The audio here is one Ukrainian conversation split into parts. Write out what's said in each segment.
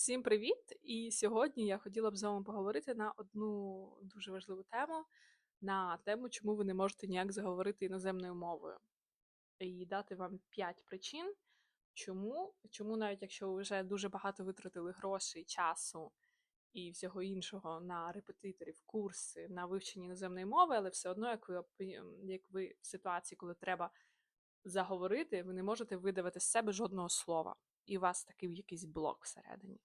Всім привіт! І сьогодні я хотіла б з вами поговорити на одну дуже важливу тему, на тему, чому ви не можете ніяк заговорити іноземною мовою. І дати вам 5 причин, чому, чому навіть якщо ви вже дуже багато витратили грошей, часу і всього іншого на репетиторів, курси, на вивчення іноземної мови, але все одно, як ви, як ви в ситуації, коли треба заговорити, ви не можете видавити з себе жодного слова і у вас такий якийсь блок всередині.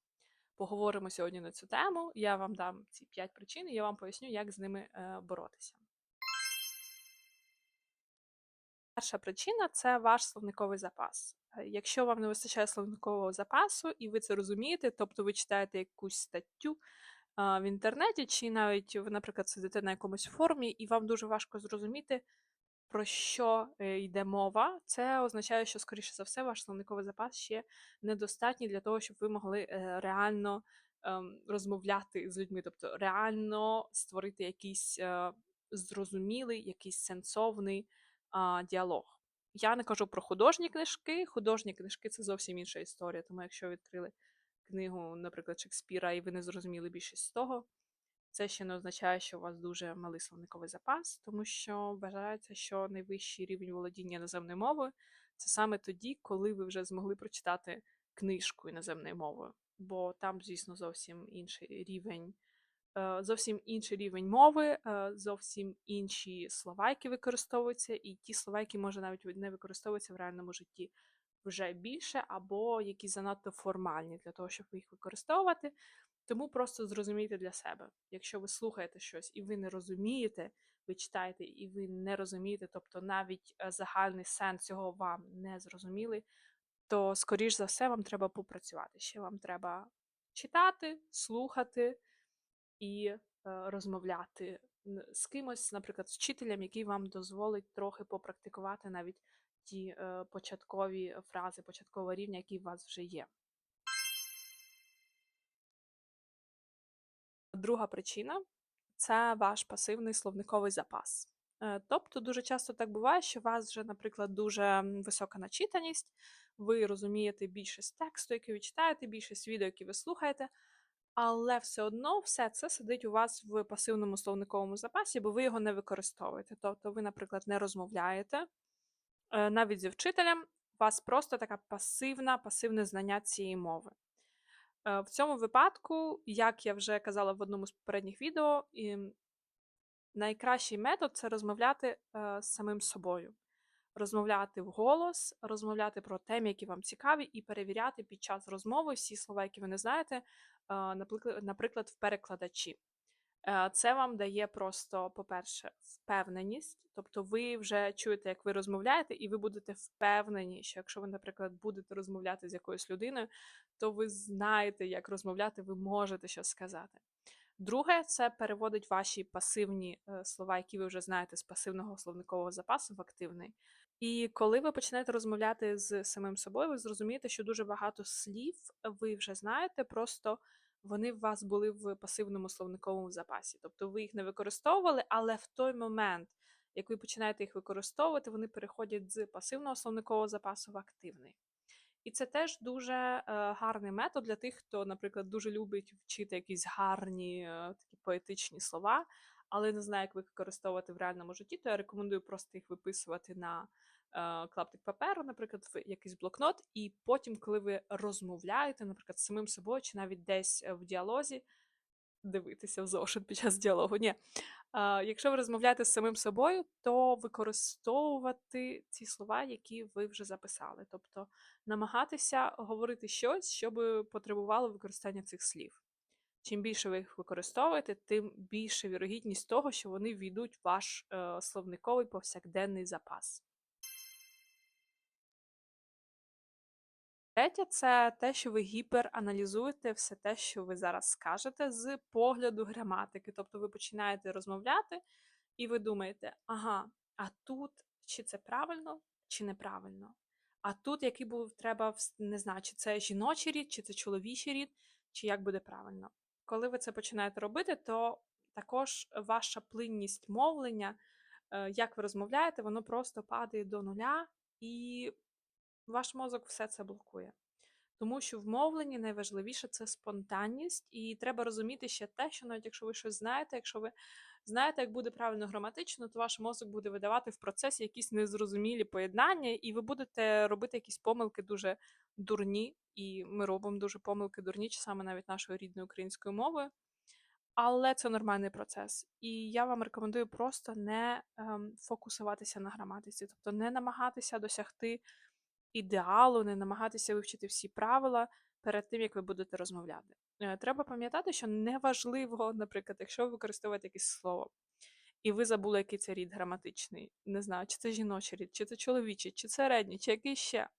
Поговоримо сьогодні на цю тему. Я вам дам ці 5 причин, і я вам поясню, як з ними е, боротися. Перша причина це ваш словниковий запас. Е, Якщо вам не вистачає словникового запасу, і ви це розумієте, тобто ви читаєте якусь статтю а, в інтернеті, чи навіть ви, наприклад, сидите на якомусь форумі, і вам дуже важко зрозуміти, про що е, йде мова, це означає, що, скоріше за все, ваш словниковий запас ще недостатній для того, щоб ви могли е, реально ем, розмовляти з людьми, тобто реально створити якийсь е, зрозумілий, якийсь сенсовний діалог. Я не кажу про художні книжки. Художні книжки це зовсім інша історія. Тому якщо ви відкрили книгу, наприклад, Шекспіра, і ви не зрозуміли більшість з того, це ще не означає, що у вас дуже малий словниковий запас, тому що вважається, що найвищий рівень володіння іноземною мовою це саме тоді, коли ви вже змогли прочитати книжку іноземною мовою. Бо там, звісно, зовсім інший рівень, е, зовсім інший рівень мови, е, зовсім інші слова, які використовуються, і ті слова, які може навіть не використовуються в реальному житті вже більше, або які занадто формальні для того, щоб їх використовувати. Тому просто зрозумійте для себе, якщо ви слухаєте щось і ви не розумієте, ви читаєте і ви не розумієте, тобто навіть е, загальний сенс цього вам не зрозуміли, то, скоріш за все, вам треба попрацювати. Ще вам треба читати, слухати і е, розмовляти з кимось, наприклад, з вчителем, який вам дозволить трохи попрактикувати навіть ті е, початкові фрази, початкового рівня, які у вас вже є. Друга причина це ваш пасивний словниковий запас. Е, Тобто дуже часто так буває, що у вас вже, наприклад, дуже висока начитаність, ви розумієте більшість тексту, який ви читаєте, більшість відео, які ви слухаєте, але все одно все це сидить у вас в пасивному словниковому запасі, бо ви його не використовуєте. Тобто ви, наприклад, не розмовляєте е, навіть зі вчителем, у вас просто така пасивна, пасивне знання цієї мови. Е, В цьому випадку, як я вже казала в одному з попередніх відео, найкращий метод це розмовляти е, з самим собою. Розмовляти вголос, розмовляти про теми, які вам цікаві, і перевіряти під час розмови всі слова, які ви не знаєте, е, наприклад, в перекладачі. Е, Це вам дає просто, по-перше, впевненість, тобто ви вже чуєте, як ви розмовляєте, і ви будете впевнені, що якщо ви, наприклад, будете розмовляти з якоюсь людиною, то ви знаєте, як розмовляти, ви можете щось сказати. Друге, це переводить ваші пасивні е, слова, які ви вже знаєте з пасивного словникового запасу в активний. І коли ви почнете розмовляти з самим собою, ви зрозумієте, що дуже багато слів ви вже знаєте, просто вони в вас були в пасивному словниковому запасі. Тобто ви їх не використовували, але в той момент, як ви починаєте їх використовувати, вони переходять з пасивного словникового запасу в активний. І це теж дуже е, гарний метод для тих, хто, наприклад, дуже любить вчити якісь гарні е, такі поетичні слова, але не знає, як їх використовувати в реальному житті, то я рекомендую просто їх виписувати на е, клаптик паперу, наприклад, в якийсь блокнот, і потім, коли ви розмовляєте, наприклад, з самим собою, чи навіть десь е, в діалозі, дивитися в зошит під час діалогу. Ні. А, якщо ви розмовляєте з самим собою, то використовувати ці слова, які ви вже записали. Тобто намагатися говорити щось, що би потребувало використання цих слів. Чим більше ви їх використовуєте, тим більше вірогідність того, що вони війдуть в ваш е, словниковий повсякденний запас. Третє це те, що ви гіпераналізуєте все те, що ви зараз скажете з погляду граматики. Тобто ви починаєте розмовляти, і ви думаєте, ага, а тут чи це правильно, чи неправильно? А тут який був треба, не знаю, чи це жіночий рід, чи це чоловічий рід, чи як буде правильно. Коли ви це починаєте робити, то також ваша плинність мовлення, е, як ви розмовляєте, воно просто падає до нуля, і ваш мозок все це блокує. Тому що в мовленні найважливіше це спонтанність, і треба розуміти ще те, що навіть якщо ви щось знаєте, якщо ви знаєте, як буде правильно граматично, то ваш мозок буде видавати в процесі якісь незрозумілі поєднання, і ви будете робити якісь помилки дуже дурні, і ми робимо дуже помилки дурні, саме навіть нашою рідною українською мовою. Але це нормальний процес. І я вам рекомендую просто не ем, фокусуватися на граматиці, тобто не намагатися досягти ідеалу, не намагатися вивчити всі правила перед тим, як ви будете розмовляти. Е, Треба пам'ятати, що неважливо, наприклад, якщо ви використовуєте якесь слово, і ви забули, який це рід граматичний, не знаю, чи це жіночий рід, чи це чоловічий, чи це середній, чи який ще.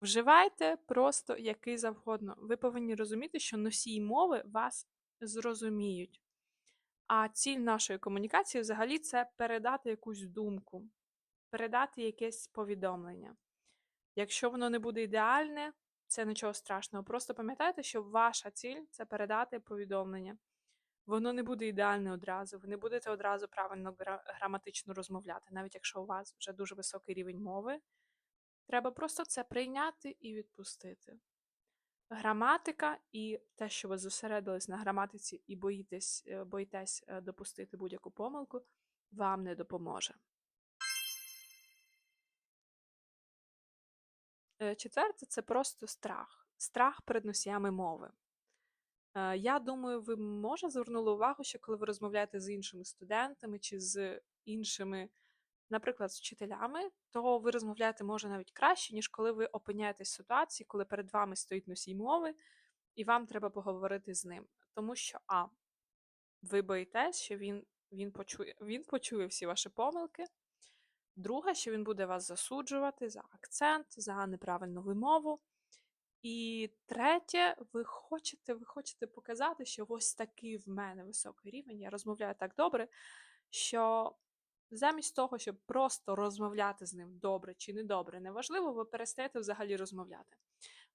Вживайте просто який завгодно. Ви повинні розуміти, що носії мови вас зрозуміють. А ціль нашої комунікації взагалі це передати якусь думку, передати якесь повідомлення. Якщо воно не буде ідеальне, це нічого страшного. Просто пам'ятайте, що ваша ціль це передати повідомлення. Воно не буде ідеальне одразу, ви не будете одразу правильно граматично розмовляти, навіть якщо у вас вже дуже високий рівень мови. Треба просто це прийняти і відпустити. Граматика і те, що ви зосередились на граматиці і боїтесь, е, боїтесь е, допустити будь-яку помилку, вам не допоможе. Четверте це просто страх. Страх перед носіями мови. Е, Я думаю, ви може звернули увагу, що коли ви розмовляєте з іншими студентами чи з іншими, наприклад, з вчителями, то ви розмовляєте може навіть краще, ніж коли ви опиняєтесь в ситуації, коли перед вами стоїть носій мови, і вам треба поговорити з ним. Тому що А. Ви боїтесь, що він, він, почує, він почує всі ваші помилки. Друге, що він буде вас засуджувати за акцент, за неправильну вимову. І третє, ви хочете, ви хочете показати, що ось такий в мене високий рівень, я розмовляю так добре, що замість того, щоб просто розмовляти з ним добре чи недобре, неважливо, ви перестаєте взагалі розмовляти.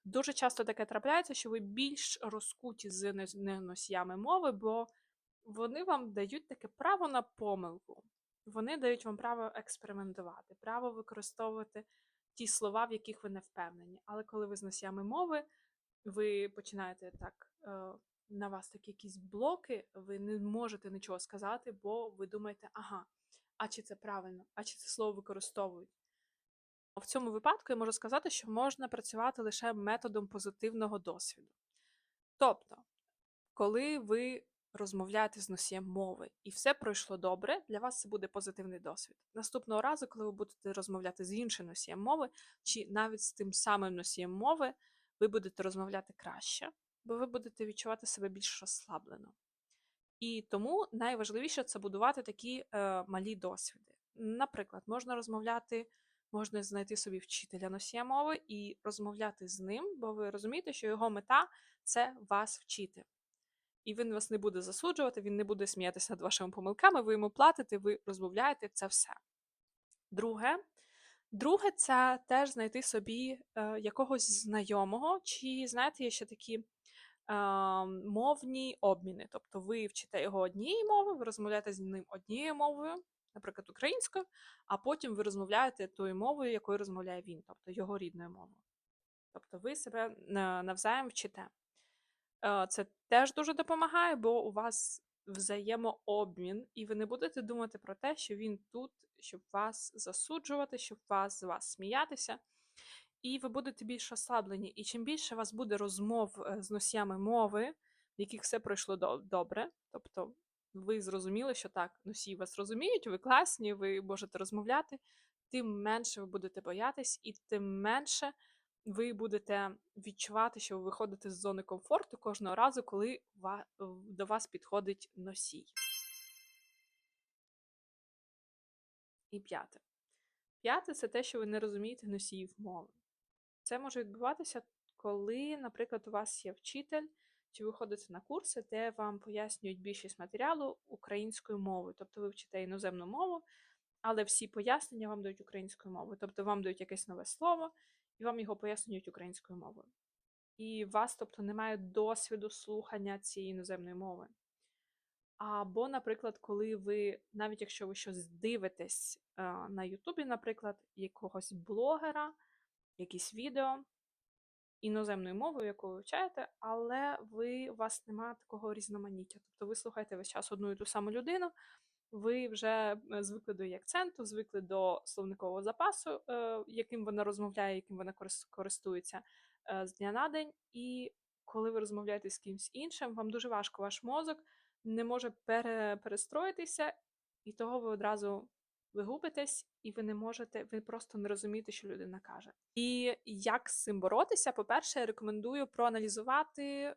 Дуже часто таке трапляється, що ви більш розкуті з не- не носіями мови, бо вони вам дають таке право на помилку. Вони дають вам право експериментувати, право використовувати ті слова, в яких ви не впевнені. Але коли ви з носіями мови, ви починаєте так, е, на вас такі якісь блоки, ви не можете нічого сказати, бо ви думаєте, ага, а чи це правильно, а чи це слово використовують. В цьому випадку я можу сказати, що можна працювати лише методом позитивного досвіду. Тобто, коли ви розмовляєте з носієм мови і все пройшло добре, для вас це буде позитивний досвід. Наступного разу, коли ви будете розмовляти з іншим носієм мови, чи навіть з тим самим носієм мови, ви будете розмовляти краще, бо ви будете відчувати себе більш розслаблено. І тому найважливіше це будувати такі е, малі досвіди. Наприклад, можна розмовляти, можна знайти собі вчителя носія мови і розмовляти з ним, бо ви розумієте, що його мета це вас вчити. І він вас не буде засуджувати, він не буде сміятися над вашими помилками, ви йому платите, ви розмовляєте це все. Друге, друге це теж знайти собі е, якогось знайомого, чи знаєте, є ще такі е, мовні обміни. Тобто ви вчите його однієї мови, ви розмовляєте з ним однією мовою, наприклад, українською, а потім ви розмовляєте тою мовою, якою розмовляє він, тобто його рідною мовою. Тобто ви себе е, навзаєм вчите. Е, Це теж дуже допомагає, бо у вас взаємообмін, і ви не будете думати про те, що він тут, щоб вас засуджувати, щоб вас з вас сміятися. І ви будете більш розслаблені. І чим більше у вас буде розмов е, з носіями мови, в яких все пройшло добре, тобто ви зрозуміли, що так, носії вас розуміють, ви класні, ви можете розмовляти, тим менше ви будете боятись, і тим менше ви будете відчувати, що ви виходите з зони комфорту кожного разу, коли до вас підходить носій. І п'яте. П'яте це те, що ви не розумієте носіїв мови. Це може відбуватися, коли, наприклад, у вас є вчитель, чи ви ходите на курси, де вам пояснюють більшість матеріалу українською мовою. Тобто ви вчите іноземну мову, але всі пояснення вам дають українською мовою. Тобто вам дають якесь нове слово, і вам його пояснюють українською мовою. І у вас, тобто, немає досвіду слухання цієї іноземної мови. Або, наприклад, коли ви, навіть якщо ви щось дивитесь е, на Ютубі, наприклад, якогось блогера, якісь відео, іноземною мовою, яку ви вивчаєте, але ви, у вас немає такого різноманіття. Тобто ви слухаєте весь час одну і ту саму людину, ви вже е, звикли до її акценту, звикли до словникового запасу, е, яким вона розмовляє, яким вона корис- користується е, з дня на день. І коли ви розмовляєте з кимось іншим, вам дуже важко, ваш мозок не може пере, перестроїтися, і того ви одразу ви губитесь, і ви не можете, ви просто не розумієте, що людина каже. І як з цим боротися? По-перше, я рекомендую проаналізувати,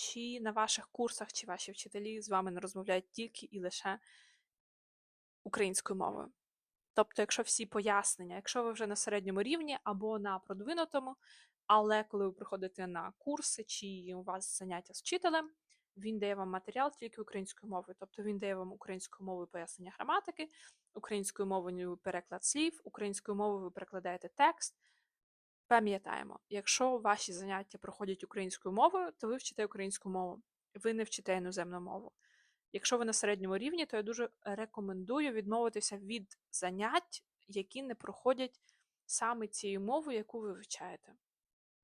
чи на ваших курсах, чи ваші вчителі з вами не розмовляють тільки і лише українською мовою. Тобто, якщо всі пояснення, якщо ви вже на середньому рівні або на продвинутому, але коли ви приходите на курси чи у вас заняття з вчителем, він дає вам матеріал тільки українською мовою. Тобто він дає вам українською мовою пояснення граматики, українською мовою переклад слів, українською мовою ви перекладаєте текст. Пам'ятаємо, якщо ваші заняття проходять українською мовою, то ви вчите українську мову, ви не вчите іноземну мову. Якщо ви на середньому рівні, то я дуже рекомендую відмовитися від занять, які не проходять саме цією мовою, яку ви вивчаєте.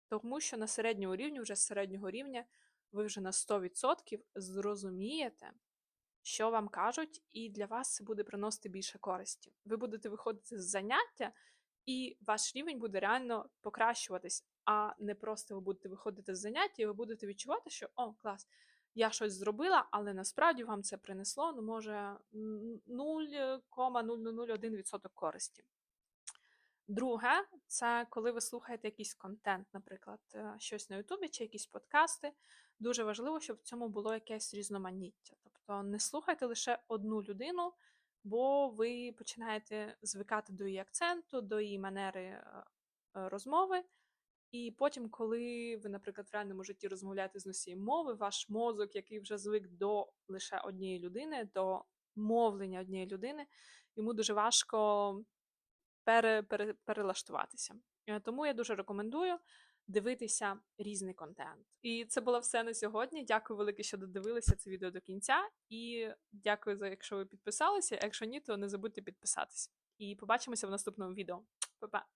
Тому що на середньому рівні, вже з середнього рівня, ви вже на 100% зрозумієте, що вам кажуть, і для вас це буде приносити більше користі. Ви будете виходити з заняття, і ваш рівень буде реально покращуватись, а не просто ви будете виходити з заняття, і ви будете відчувати, що о, клас, я щось зробила, але насправді вам це принесло, ну, може, 0,0001% користі. Друге, це коли ви слухаєте якийсь контент, наприклад, е, щось на Ютубі чи якісь подкасти. Дуже важливо, щоб в цьому було якесь різноманіття. Тобто не слухайте лише одну людину, бо ви починаєте звикати до її акценту, до її манери е, е, розмови. І потім, коли ви, наприклад, в реальному житті розмовляєте з носієм мови, ваш мозок, який вже звик до лише однієї людини, до мовлення однієї людини, йому дуже важко пере, пере, перелаштуватися. Е, Тому я дуже рекомендую дивитися різний контент. І це було все на сьогодні. Дякую велике, що додивилися це відео до кінця. І дякую за якщо ви підписалися. Якщо ні, то не забудьте підписатись. І побачимося в наступному відео. Па-па!